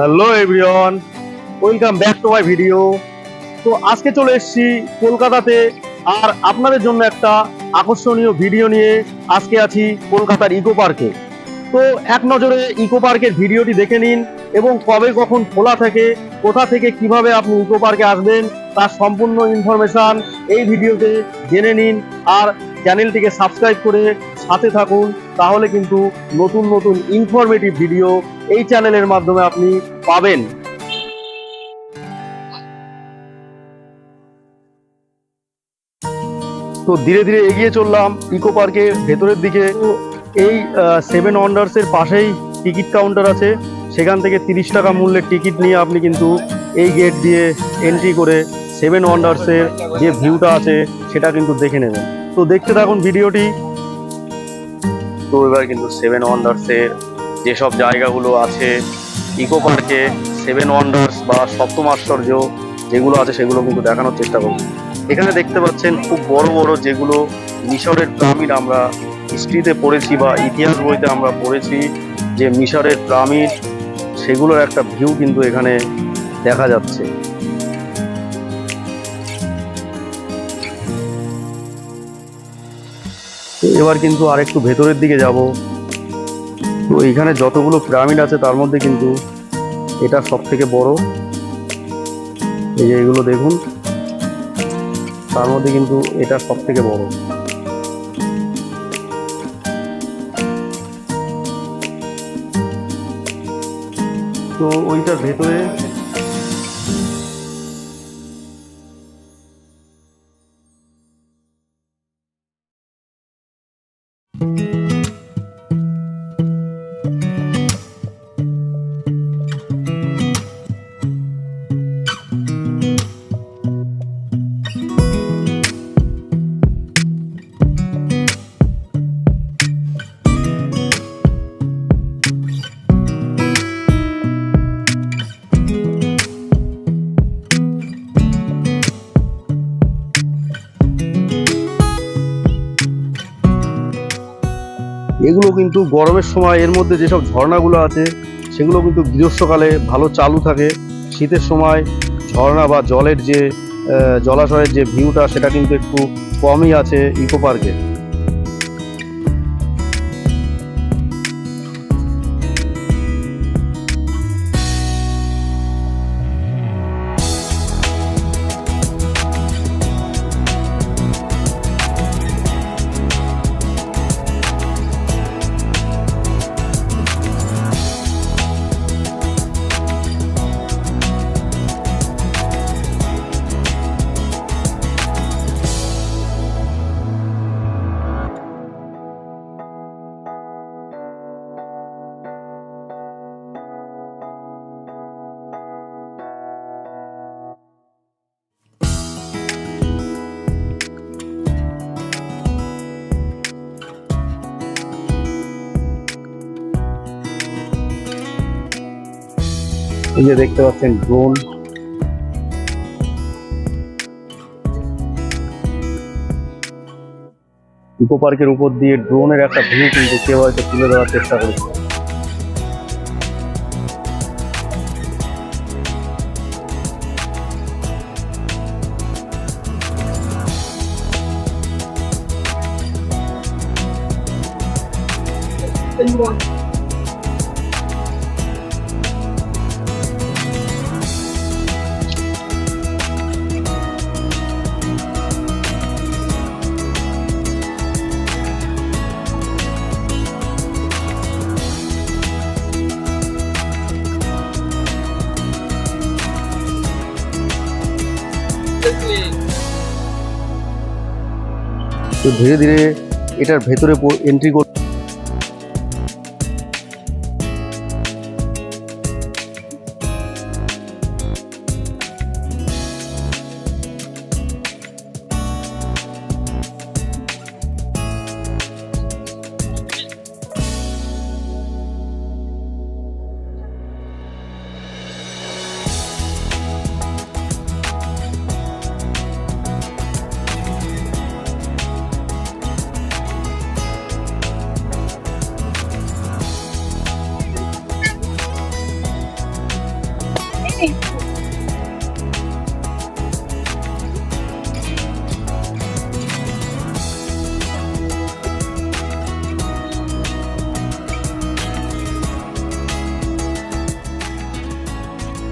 Hello everyone welcome back to my video তো আজকে চলে এসেছি কলকাতাতে। আর আপনাদের জন্য একটা আকর্ষণীয় ভিডিও নিয়ে আজকে আছি কলকাতার ইকো পার্কে তো এক নজরে ইকো পার্কের ভিডিওটি দেখে নিন এবং কবে কখন খোলা থাকে, কোথা থেকে কীভাবে আপনি ইকো পার্কে আসবেন, তার সম্পূর্ণ ইনফরমেশন এই ভিডিওতে জেনে নিন। আর চ্যানেলটিকে সাবস্ক্রাইব করে সাথে থাকুন। তাহলে কিন্তু নতুন নতুন ইনফরমেটিভ ভিডিও এই চ্যানেলের মাধ্যমে আপনি পাবেন। তো ধীরে ধীরে এগিয়ে চললাম ইকো পার্কের ভেতরের দিকে। এই সেভেন ওয়ান্ডার্সের পাশেই টিকিট কাউন্টার আছে। সেখান থেকে তিরিশ টাকা মূল্যের টিকিট নিয়ে আপনি কিন্তু এই গেট দিয়ে এন্ট্রি করে সেভেন ওয়ান্ডার্সের যে ভিউটা আছে, সেটা কিন্তু দেখে নেবেন। তো দেখতে থাকুন ভিডিওটি তো এবার কিন্তু সেভেন ওয়ান্ডার্সের যেসব জায়গাগুলো আছে ইকো পার্কে সেভেন ওয়ান্ডার্স বা সপ্তম আশ্চর্য যেগুলো আছে সেগুলো কিন্তু দেখানোর চেষ্টা করব। এখানে দেখতে পাচ্ছেন খুব বড় বড় যেগুলো মিশরের পিরামিড আমরা হিস্ট্রিতে পড়েছি বা ইতিহাস বইতে আমরা পড়েছি, যে মিশরের পিরামিড সেগুলোর একটা ভিউ কিন্তু এখানে দেখা যাচ্ছে। এবার কিন্তু আরেকটু ভেতরের দিকে যাব। তো এইখানে যতগুলো পিরামিড আছে, তার মধ্যে কিন্তু এটা সব থেকে বড়। এই যে এগুলো দেখুন, তার মধ্যে কিন্তু এটা সব থেকে বড়। তো ওইটার ভেতরে এগুলো কিন্তু গরমের সময় এর মধ্যে যেসব ঝর্ণাগুলো আছে, সেগুলো কিন্তু গ্রীষ্মকালে ভালো চালু থাকে। শীতের সময় ঝর্ণা বা জলের যে জলাশয়ের যে ভিউটা, সেটা কিন্তু একটু কমই আছে ইকো পার্কে এই যে দেখতে পাচ্ছেন ড্রোন ইকো পার্কের উপর দিয়ে ড্রোনের একটা ভিউ কিন্তু কেউ হয়তো তুলে দেওয়ার চেষ্টা করেছে। ধীরে ধীরে এটার ভেতরে এন্ট্রি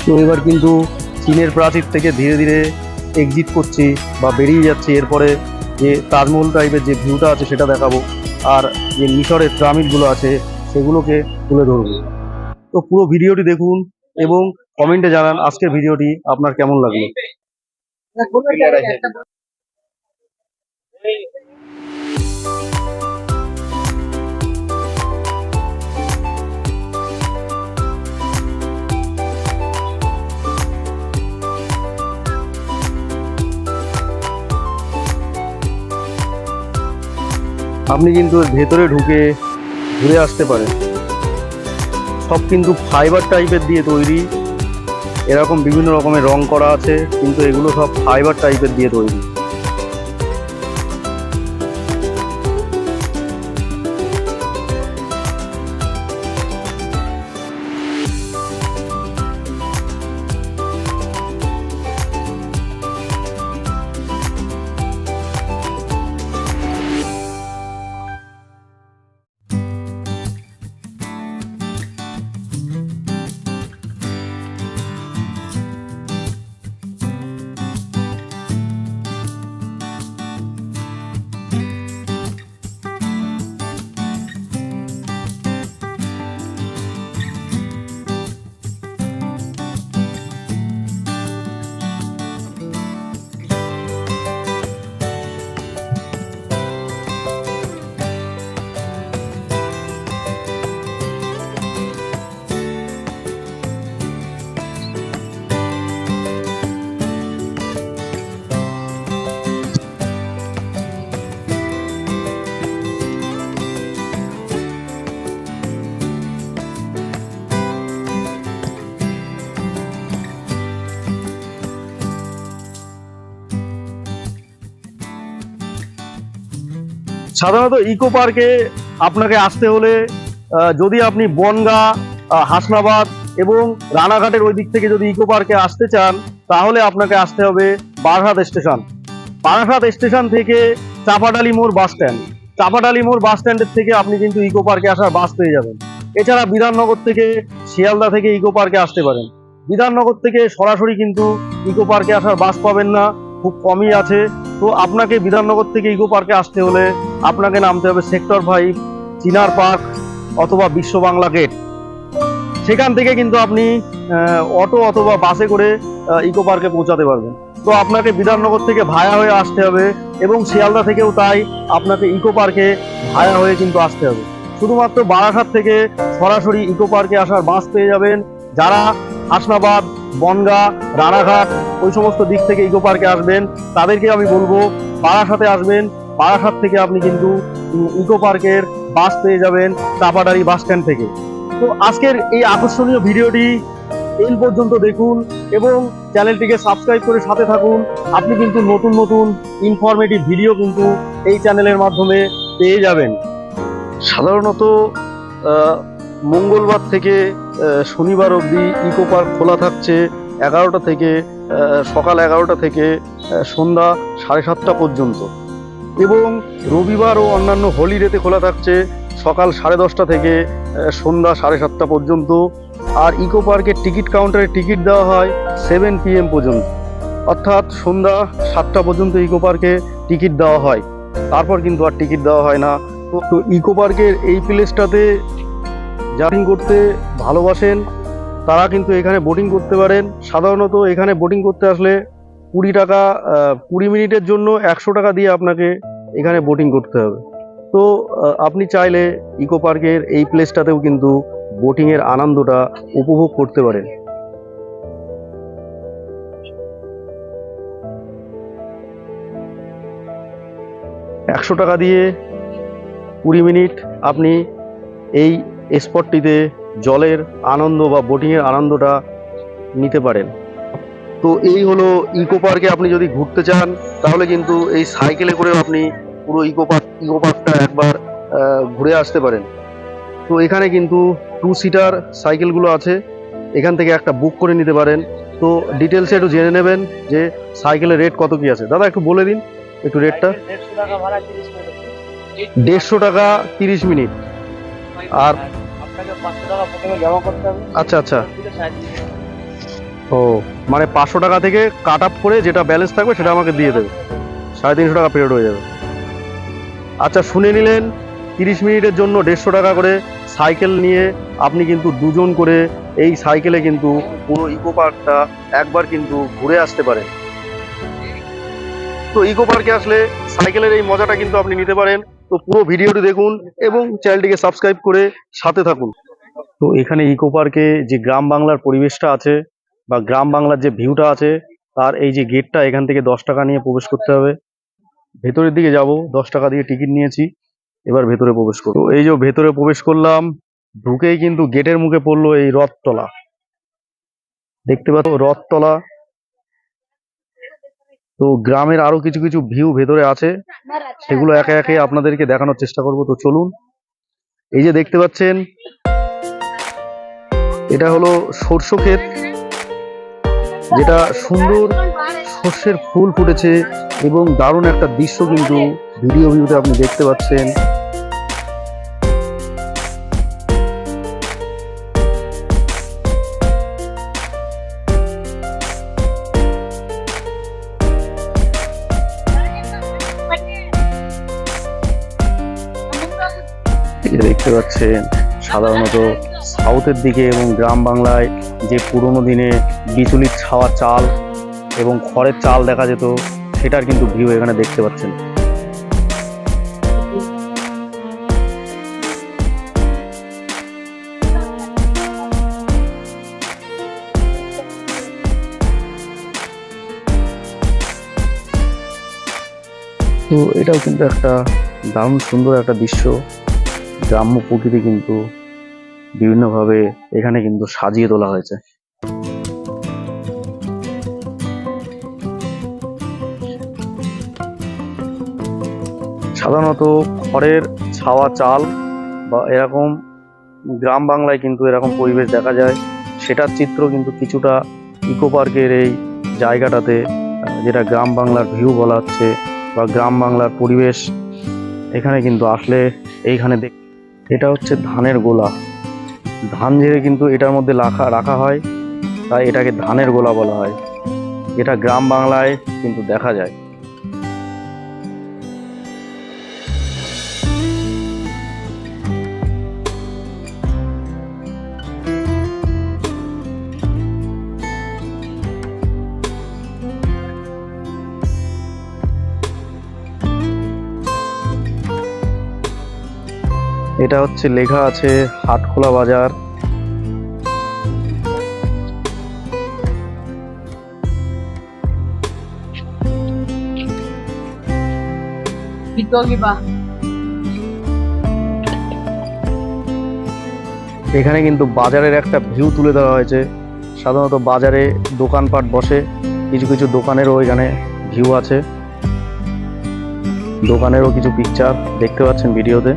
তো এবার কিন্তু চীনের প্রাচীর থেকে ধীরে ধীরে এক্সিট করছি বা বেরিয়ে যাচ্ছি। এরপরে যে তাজমহল টাইপের যে ভিউটা আছে সেটা দেখাবো আর যে মিশরের পিরামিডগুলো আছে সেগুলোকে তুলে ধরবো। তো পুরো ভিডিওটি দেখুন এবং কমেন্টে জানান আজকের ভিডিওটি আপনার কেমন লাগল। আপনি কিন্তু ভেতরে ঢুকে ঘুরে আসতে পারেন। সব কিন্তু ফাইবার টাইপের দিয়ে তৈরি। এরকম বিভিন্ন রকমের রং করা আছে, কিন্তু এগুলো সব ফাইবার টাইপের দিয়ে তৈরি। সাধারণত ইকো পার্কে আপনাকে আসতে হলে যদি আপনি বনগা হাসনাবাদ এবং রানাঘাটের ওই দিক থেকে যদি ইকো পার্কে আসতে চান, তাহলে আপনাকে আসতে হবে বারহাট স্টেশন। বারাসাত স্টেশন থেকে চাপাডালি মোড় বাস স্ট্যান্ড। চাপাডালি মোড় বাস স্ট্যান্ডের থেকে আপনি কিন্তু ইকো পার্কে আসার বাস পেয়ে যাবেন। এছাড়া বিধাননগর থেকে শিয়ালদা থেকে ইকো পার্কে আসতে পারেন। বিধাননগর থেকে সরাসরি কিন্তু ইকো পার্কে আসার বাস পাবেন না। খুব কমই আছে। তো আপনাকে বিধাননগর থেকে ইকো পার্কে আসতে হলে আপনাকে নামতে হবে সেক্টর ফাইভ, চিনার পার্ক অথবা বিশ্ব বাংলা গেট। সেখান থেকে কিন্তু আপনি অটো অথবা বাসে করে ইকো পার্কে পৌঁছাতে পারবেন। তো আপনাকে বিধাননগর থেকে ভায়া হয়ে আসতে হবে এবং শিয়ালদা থেকেও তাই আপনাকে ইকো পার্কে ভায়া হয়ে কিন্তু আসতে হবে। শুধুমাত্র বারাসাত থেকে সরাসরি ইকো পার্কে আসার বাস পেয়ে যাবেন। যারা হাসনাবাদ বনগা, রানাঘাট, ওই সমস্ত দিক থেকে ইকো পার্কে আসবেন। তাদেরকে আমি বলব, বারাসাতে আসবেন। বারাসাত থেকে আপনি কিন্তু ইকো পার্কের বাস পেয়ে যাবেন চাপাডারি বাস স্ট্যান্ড থেকে। তো আজকের এই আকর্ষণীয় ভিডিওটি এই পর্যন্ত দেখুন এবং চ্যানেলটিকে সাবস্ক্রাইব করে সাথে থাকুন। আপনি কিন্তু নতুন নতুন ইনফরমেটিভ ভিডিও কিন্তু এই চ্যানেলের মাধ্যমে পেয়ে যাবেন। সাধারণত মঙ্গলবার থেকে শনিবার অবধি ইকো পার্ক খোলা থাকছে এগারোটা থেকে সকাল এগারোটা থেকে সন্ধ্যা সাড়ে সাতটা পর্যন্ত। এবং রবিবার ও অন্যান্য হলিডেতে খোলা থাকছে সকাল সাড়ে দশটা থেকে সন্ধ্যা সাড়ে সাতটা পর্যন্ত। আর ইকো পার্কের টিকিট কাউন্টারে টিকিট দেওয়া হয় সেভেন পিএম পর্যন্ত। অর্থাৎ সন্ধ্যা সাতটা পর্যন্ত ইকো পার্কে টিকিট দেওয়া হয়। তারপর কিন্তু আর টিকিট দেওয়া হয় না। তো তো ইকো পার্কের এই প্লেসটাতে জার্নিং করতে ভালোবাসেন, তারা কিন্তু এখানে বোটিং করতে পারেন। সাধারণত এখানে বোটিং করতে আসলে কুড়ি টাকা কুড়ি মিনিটের জন্য একশো টাকা দিয়ে আপনাকে এখানে বোটিং করতে হবে। তো আপনি চাইলে ইকো পার্কের এই প্লেসটাতেও কিন্তু বোটিংয়ের আনন্দটা উপভোগ করতে পারেন। একশো টাকা দিয়ে কুড়ি মিনিট আপনি এই স্পটটিতে জলের আনন্দ বা বোটিংয়ের আনন্দটা নিতে পারেন। তো এই হলো ইকো পার্কে আপনি যদি ঘুরতে চান তাহলে কিন্তু এই সাইকেলে করেও আপনি পুরো ইকো পার্ক ইকো পার্কটা একবার ঘুরে আসতে পারেন। তো এখানে কিন্তু টু সিটার সাইকেলগুলো আছে। এখান থেকে একটা বুক করে নিতে পারেন। তো ডিটেলসে একটু জেনে নেবেন যে সাইকেলের রেট কত কি আছে। দাদা একটু বলে দিন একটু রেটটা দেড়শো টাকা তিরিশ মিনিট। আর আচ্ছা আচ্ছা। ও মানে পাঁচশো টাকা থেকে কাট আপ করে যেটা ব্যালেন্স থাকবে সেটা আমাকে দিয়ে দেবে। সাড়ে তিনশো টাকা পেরিয়ড হয়ে যাবে। আচ্ছা শুনে নিলেন তিরিশ মিনিটের জন্য দেড়শো টাকা করে সাইকেল নিয়ে আপনি কিন্তু দুজন করে এই সাইকেলে কিন্তু পুরো ইকো পার্কটা একবার কিন্তু ঘুরে আসতে পারেন। তো ইকো পার্কে আসলে সাইকেলের এই মজাটা কিন্তু আপনি নিতে পারেন। তো পুরো ভিডিওটি দেখুন এবং চ্যানেলটিকে সাবস্ক্রাইব করে সাথে থাকুন। তো এখানে ইকো পার্কে যে গ্রাম বাংলার পরিবেশটা আছে বা গ্রাম বাংলার যে ভিউটা আছে, তার এই যে গেটটা এখান থেকে দশ টাকা নিয়ে প্রবেশ করতে হবে। ভেতরের দিকে যাব, দশ টাকা দিয়ে টিকিট নিয়েছি, এবার ভেতরে প্রবেশ করব। এই যে ভেতরে প্রবেশ করলাম, ঢুকেই কিন্তু গেটের মুখে পড়ল এই রথতলা। দেখতে পাচ্ছ রথতলা তো গ্রামের আরও কিছু কিছু ভিউ ভেতরে আছে, সেগুলো একে একে আপনাদেরকে দেখানোর চেষ্টা করব। তো চলুন, এই যে দেখতে পাচ্ছেন, এটা হলো সর্ষ ক্ষেত, যেটা সুন্দর সর্ষের ফুল ফুটেছে এবং দারুণ একটা দৃশ্য কিন্তু ভিডিও ভিউতে আপনি দেখতে পাচ্ছেন। দেখতে পাচ্ছেন সাধারণত সাউথের দিকে এবং গ্রাম বাংলায় যে পুরোনো দিনে বিচুলির ছাওয়া চাল এবং খড়ের চাল দেখা যেত, সেটার কিন্তু ভিউ এখানে দেখতে পাচ্ছেন। তো এটাও কিন্তু একটা দারুণ সুন্দর একটা দৃশ্য। গ্রাম্য প্রকৃতি কিন্তু বিভিন্নভাবে এখানে কিন্তু সাজিয়ে তোলা হয়েছে। সাধারণত খড়ের ছাওয়া চাল বা এরকম গ্রাম বাংলায় কিন্তু এরকম পরিবেশ দেখা যায়। সেটার চিত্র কিন্তু কিছুটা ইকো পার্কের এই জায়গাটাতে যেটা গ্রাম বাংলার ভিউ বলা হচ্ছে বা গ্রাম বাংলার পরিবেশ এখানে কিন্তু আসলে এইখানে দেখ এটা হচ্ছে ধানের গোলা। ধান ঝেড়ে কিন্তু এটার মধ্যে রাখা রাখা হয়। তাই এটাকে ধানের গোলা বলা হয়। এটা গ্রাম বাংলায় কিন্তু দেখা যায়। এটা হচ্ছে লেখা আছে হাটখোলা বাজার। এখানে কিন্তু বাজারের একটা ভিউ তুলে দেওয়া হয়েছে। সাধারণত বাজারে দোকানপাট বসে কিছু কিছু দোকানেরও এখানে ভিউ আছে। দোকানেরও কিছু পিকচার দেখতে পাচ্ছেন ভিডিওতে।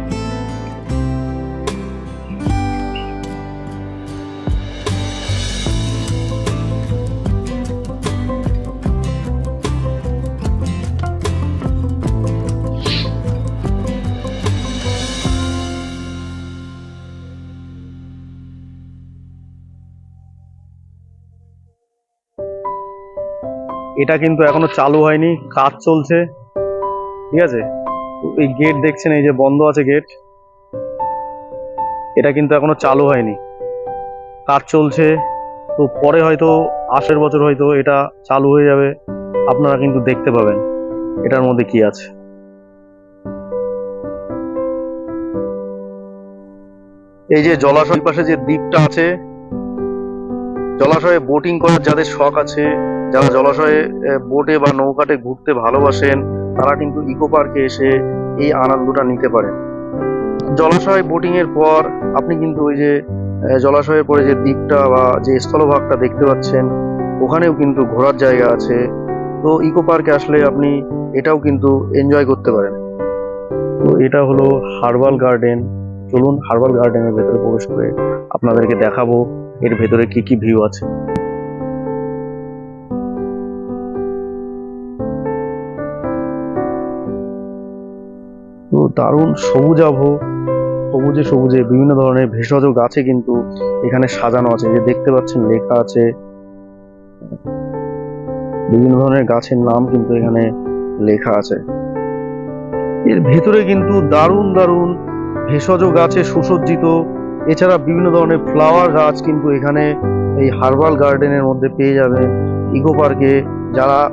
এটা কিন্তু এখনও চালু হয়নি, কাজ চলছে। ঠিক আছে? এই গেট দেখছেন, এই যে বন্ধ আছে গেট এটা কিন্তু এখনও চালু হয়নি। কাজ চলছে। তো পরে হয়তো, আশের বছর হয়তো এটা চালু হয়ে যাবে। আপনারা কিন্তু দেখতে পাবেন, এটার মধ্যে কি আছে। এই যে জলাশয় পাশে যে দ্বীপটা আছে, জলাশয়ে বোটিং করার যাদের শখ আছে যারা জলাশয়ে বোটে বা নৌকাতে ঘুরতে ভালোবাসেন তারা কিন্তু ইকো পার্কে এসে এই আনন্দটা নিতে পারেন। জলাশয় বোটিং এর পর আপনি কিন্তু ওই যে আহ, জলাশয়ের পরে যে দ্বীপটা বা যে স্থলভাগটা দেখতে পাচ্ছেন ওখানেও কিন্তু ঘোরার জায়গা আছে। তো ইকো পার্কে আসলে আপনি এটাও কিন্তু এনজয় করতে পারেন। তো এটা হলো হার্বাল গার্ডেন। চলুন হার্বাল গার্ডেনের ভেতরে প্রবেশ করে আপনাদেরকে দেখাবো এর ভেতরে কি কি ভিউ আছে। দারুণ সবুজাভ, সবুজে সবুজে বিভিন্ন ধরনের ভেষজ গাছে কিন্তু এখানে সাজানো আছে। যে দেখতে পাচ্ছেন, লেখা আছে। বিভিন্ন ধরনের গাছের নাম কিন্তু এখানে লেখা আছে। এর ভেতরে কিন্তু দারুণ দারুণ ভেষজ গাছে সুসজ্জিত। এছাড়া বিভিন্ন ধরনের ফ্লাওয়ার গাছ কিন্তু এখানে এই হার্বাল গার্ডেনের মধ্যে পেয়ে যাবে। ইকো পার্কে যারা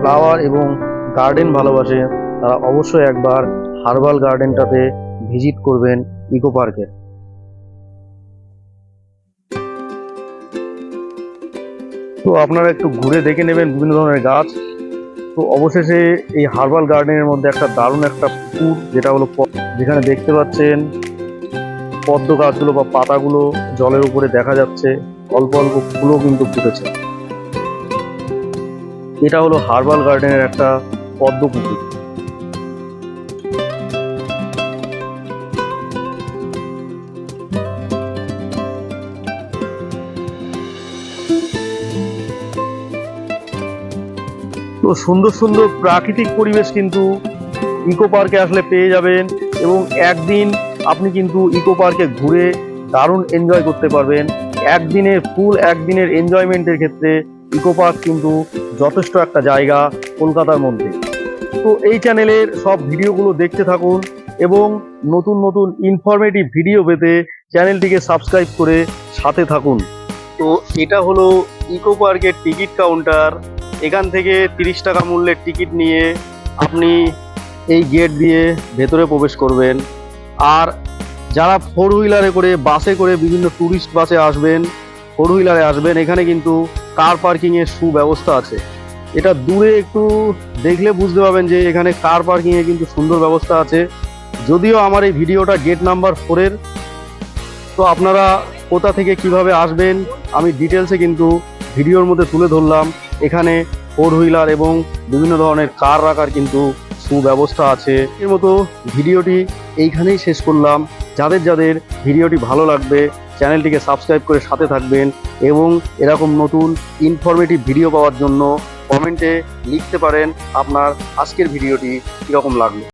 ফ্লাওয়ার এবং গার্ডেন ভালোবাসে, তারা অবশ্যই একবার হার্বাল গার্ডেনটাতে ভিজিট করবেন ইকো পার্কে তো আপনারা একটু ঘুরে দেখে নেবেন বিভিন্ন ধরনের গাছ। তো অবশেষে এই হার্বাল গার্ডেনের মধ্যে একটা দারুণ একটা পুকুর, যেটা হলো যেখানে দেখতে পাচ্ছেন পদ্ম গাছগুলো বা পাতাগুলো জলের উপরে দেখা যাচ্ছে। অল্প অল্প ফুলও কিন্তু ফুটেছে। এটা হলো হার্বাল গার্ডেনের একটা পদ্ম পুকুর। সুন্দর সুন্দর প্রাকৃতিক পরিবেশ কিন্তু ইকো পার্কে আসলে পেয়ে যাবেন এবং একদিন আপনি কিন্তু ইকো পার্কে ঘুরে দারুণ এনজয় করতে পারবেন। একদিনের ফুল, একদিনের এনজয়মেন্টের ক্ষেত্রে ইকো পার্ক কিন্তু যথেষ্ট একটা জায়গা কলকাতার মধ্যে। তো এই চ্যানেলের সব ভিডিওগুলো দেখতে থাকুন এবং নতুন নতুন ইনফরমেটিভ ভিডিও পেতে চ্যানেলটিকে সাবস্ক্রাইব করে সাথে থাকুন। তো এটা হলো ইকো পার্কের টিকিট কাউন্টার এখান থেকে তিরিশ টাকা মূল্যের টিকিট নিয়ে আপনি এই গেট দিয়ে ভেতরে প্রবেশ করবেন। আর যারা ফোর হুইলারে করে বাসে করে বিভিন্ন ট্যুরিস্ট বাসে আসবেন ফোর হুইলারে আসবেন, এখানে কিন্তু কার পার্কিংয়ের সুব্যবস্থা আছে। এটা দূরে একটু দেখলে বুঝতে পারবেন যে এখানে কার পার্কিংয়ে কিন্তু সুন্দর ব্যবস্থা আছে। যদিও আমার এই ভিডিওটা গেট নাম্বার ফোরের তো আপনারা কোথা থেকে কীভাবে আসবেন, আমি ডিটেলসে কিন্তু ভিডিওর মধ্যে তুলে ধরলাম। এখানে ফোর হুইলার এবং বিভিন্ন ধরনের কার রাখার কিন্তু সুব্যবস্থা আছে। এর মতো ভিডিওটি এইখানেই শেষ করলাম। যাদের যাদের ভিডিওটি ভালো লাগবে, চ্যানেলটিকে সাবস্ক্রাইব করে সাথে থাকবেন এবং এরকম নতুন ইনফরমেটিভ ভিডিও পাওয়ার জন্য কমেন্টে লিখতে পারেন আপনার আজকের ভিডিওটি কীরকম লাগল।